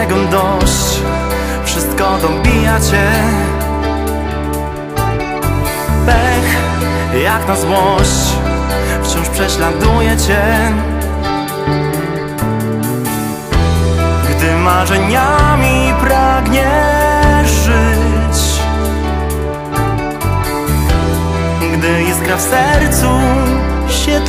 tego dość. Wszystko dobija cię. Pech jak na złość. Wciąż prześladuje cię. Gdy marzeniami pragniesz żyć. Gdy iskra w sercu się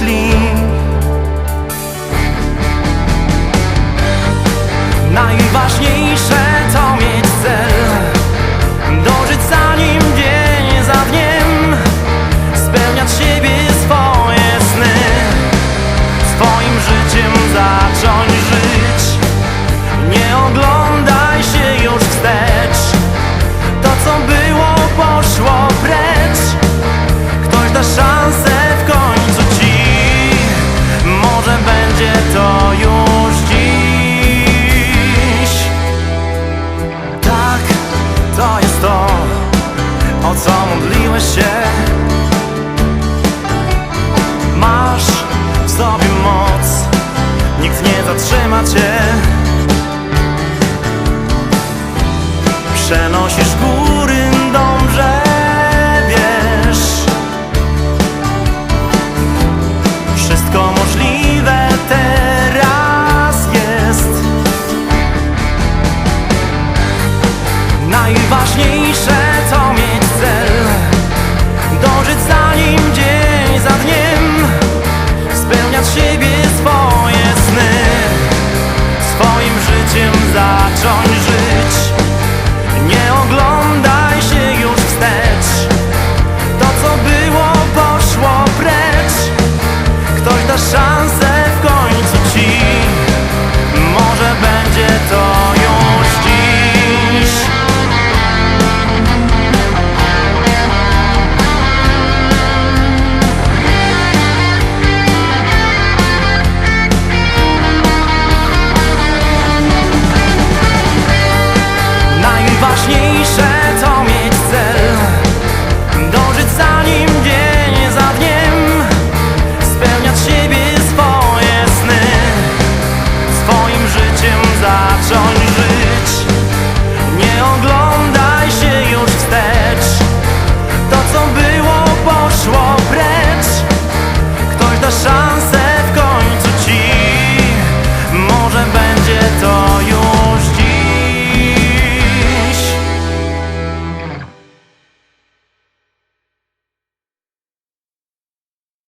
trzyma cię Przenosisz góry, dobrze wiesz. Wszystko możliwe teraz jest. Najważniejsze siebie swoje sny. Swoim życiem zacząć żyć. Nie oglądaj się już wstecz. To co było poszło precz. Ktoś da szansę